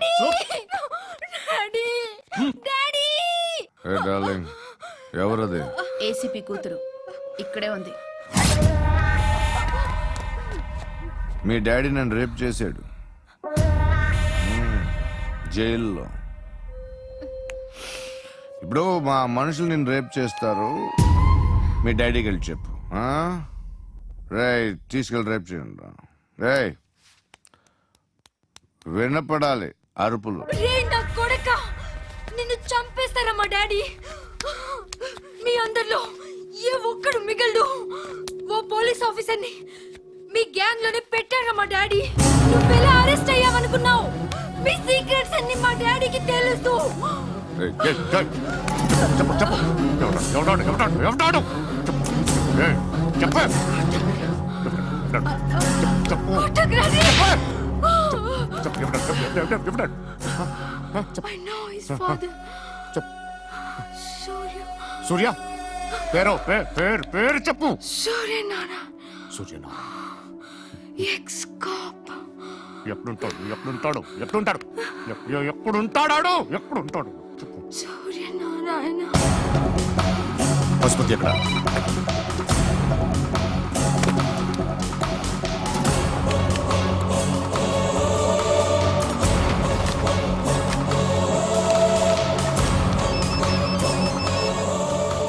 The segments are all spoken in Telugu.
డాడీ డాడీ డాడీ ఏ డార్లింగ్ ఎవరది? ఏసీపీ కూతురు. ఇక్కడే ఉంది. మీ డాడీ నన్ను రేప్ చేశాడు. మ్మ్. జైల్లో. ఇప్పుడు మా మనుషులు నేను రేప్ చేస్తారు. మీ డాడీకి వెళ్ళి చెప్పు. రే తీసుకెళ్ళి రేప్ చేయండి రే. వినపడాలి. అరుపులు. రే నా కొడక? నిన్ను చంపేస్తారా మా డాడీ? మీ అందరిలో ఏ ఒక్కడు మిగలడు. ఓ పోలీస్ ఆఫీసర్ని మీ గ్యాంగ్లోనే పెట్టారా మా డాడీ? నువ్వెలా అరెస్ట్ అయ్యావనుకున్నావు? మీ సీక్రెట్స్ అన్ని మా డాడీకి తెలుసు. ఏయ్. చెప్పు చెప్పు? చెప్పు. చెప్పు. చెప్పు. చెప్పు? I know his father. చెప్పు. సూర్య సూర్య పేరు పేరు పేరు పేరు చెప్పు సూర్య నాన్న సూర్యనా ఎక్స్ కాప్ ఎప్పుడుంటాడు ఎప్పుడుంటాడు ఎప్పుడుంటాడు ఎప్పుడు ఎప్పుడుంటాడాడు ఎప్పుడుంటాడు చెప్పు సూర్య నారాయణ పశుపతి ఎక్కడ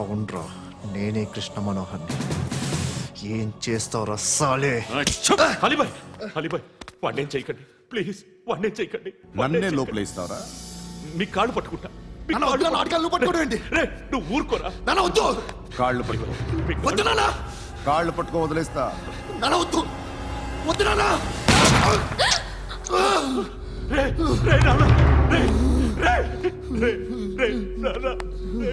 అవునరా నేనే కృష్ణ మనోహర్ని. ఏం చేస్తావు రస్సాలే అలీబాయ్ అలీబాయ్ వాడినేం చేయకండి. ప్లీజ్ వాడినేం చేయకండి. నన్నే లోపలేస్తావరా మీ కాళ్ళు పట్టుకుంటా. నాన్న వద్దు నాన్న? రే నువ్వు ఊరుకోరా. నాన్న వద్దు. కాళ్ళు పట్టుకో. మీ వద్దు నాన్న. కాళ్ళు పట్టుకో వదిలేస్తా. నాన్న వద్దు. వద్దు నాన్న. రే రే నాన్న. రే రే రే రే నాన్న.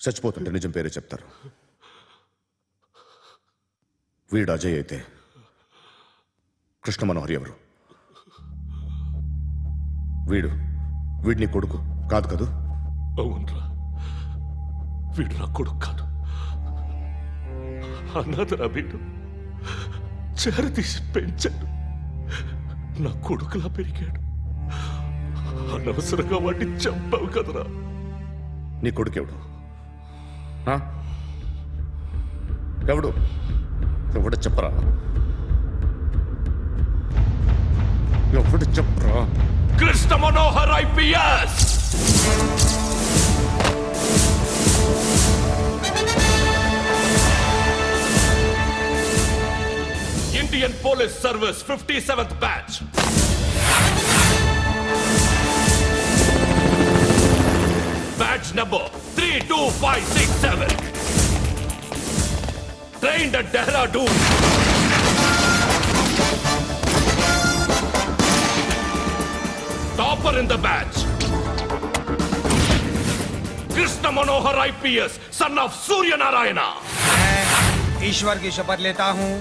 చచ్చిపోతుంటే నిజం పేరే చెప్తారు. వీడు అజయ్ అయితే కృష్ణ మనోహర్ ఎవరు? వీడు వీడిని కొడుకు కాదు కదూ? అవునరా. వీడు నా కొడుకు కాదు. అన్నదరా వీడు. చేరతీసి పెంచాడు. నా కొడుకులా పెరిగాడు. అనవసరంగా వాడిని చంపావు కదరా. నీ కొడుకు ఎవడు? ఆ? ఎవడు? ఎవడు చెప్పరా? ఎవడు చెప్పరా? Krishna Manohar IPS! Indian police service fifty seventh batch. branch number three two five six seven train at Dehradun topper in the batch Krishna Manohar IPS son of Suryanarayana मैं ईश्वर की शपथ लेता हूँ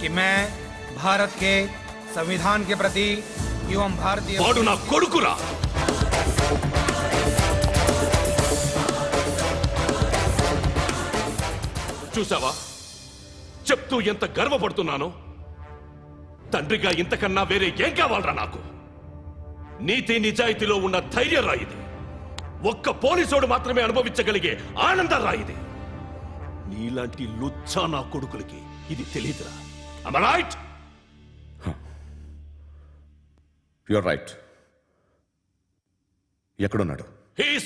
कि मैं भारत के संविधान के प्रति एवं भारतीय చూసావా చెప్తూ ఎంత గర్వపడుతున్నానో? తండ్రిగా ఇంతకన్నా వేరే ఏం కావాలరా నాకు? నీతి నిజాయితీలో ఉన్న ధైర్యం రాయిది ఒక్క పోలీసోడు మాత్రమే అనుభవించగలిగే ఆనందం రాయిది నీలాంటి లుచ్చా నా కొడుకులకి ఇది తెలియదురా రైట్ యువర్ రైట్ ఎక్కడున్నాడు? He's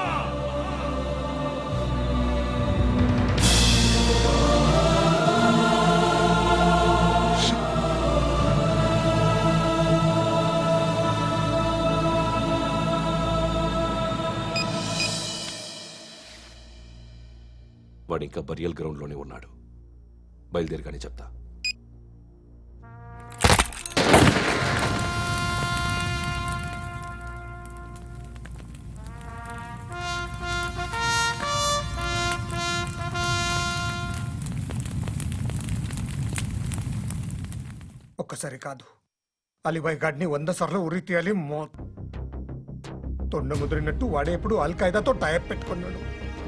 వాడు ఇంకా బరియల్ గ్రౌండ్లోనే ఉన్నాడు. బయలుదేరగానే చెప్తా. ఒక్కసారి కాదు. అలీబాయ్ గాడ్ని వంద సార్లు ఉరి తీయాలి మో తొండ ముదిరినట్టు వాడే ఇప్పుడు అల్ టైప్ పెట్టుకున్నాడు.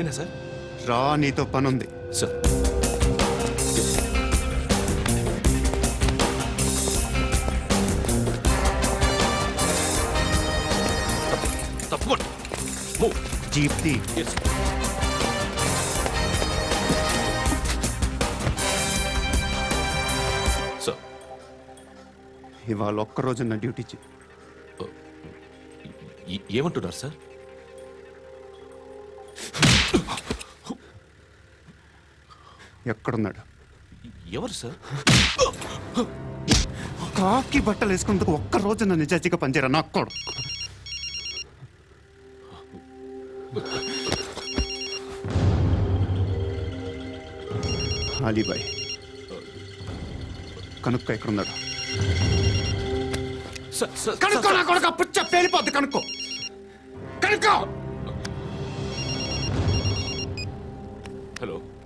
నేనా సార్? రా నీతో పని ఉంది సార్. తప్పకుండా. మూవ్ జీప్తి. Yes sir. ఇవాళ ఒక్క రోజు నా డ్యూటీ ఏమంటున్నారు సార్? ఎక్కడున్నాడు? ఎవరు సార్? కాకి బట్టలు వేసుకున్నందుకు ఒక్క రోజు నా నిజాయితీగా పనిచేయరా నా కొడుకు? అలీబాయ్ కనుక్క ఎక్కడున్నాడు? సార్ సార్ కనుక్కో నా కొడుకు పుచ్చ పేలిపోద్ది కనుక్కో. కనుక్కో!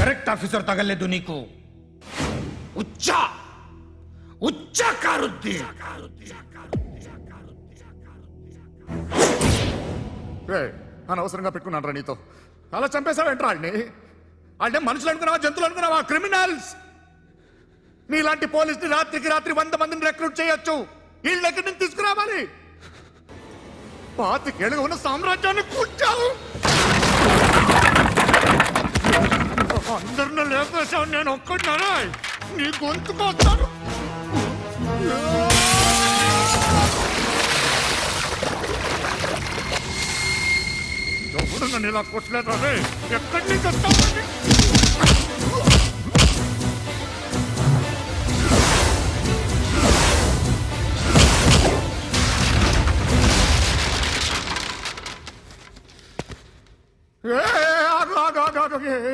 కరెక్ట్ ఆఫీసర్ తగలేదు నీకు. ఉచ్చా! ఉచ్చా కారుద్ది! అనవసరంగా పెట్టుకున్నాను రా నీతో. అలా చంపేశావేంట్రా ఆడిని? అంటే మనుషులు అనుకున్నావా జంతువులు అనుకున్నావా క్రిమినల్స్ నీలాంటి పోలీసుని రాత్రికి రాత్రి వంద మందిని రిక్రూట్ చేయొచ్చు. వీళ్ళ దగ్గర నుంచి తీసుకురావాలి పాతికేళ్ళగా ఉన్న సామ్రాజ్యాన్ని కూర్చావు అందరిని లేపేశావు నేను ఒక్కడినారా నీ గొంతుకు వస్తాను ఎవడు నన్ను ఇలా కొట్టలేదు రే? ఎక్కడి నుంచి వస్తావు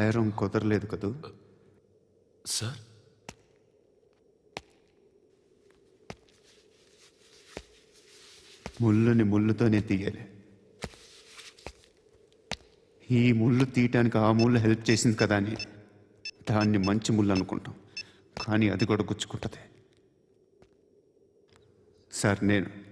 బేరం కుదరలేదు కదూ? సార్? ముళ్ళుని ముళ్ళుతోనే తీయాలి. ఈ ముళ్ళు తీయటానికి ఆ ముళ్ళు హెల్ప్ చేసింది కదా అని. దాన్ని మంచి ముళ్ళు అనుకుంటాం. కానీ అది కూడా గుచ్చుకుంటుంది. సార్ నేను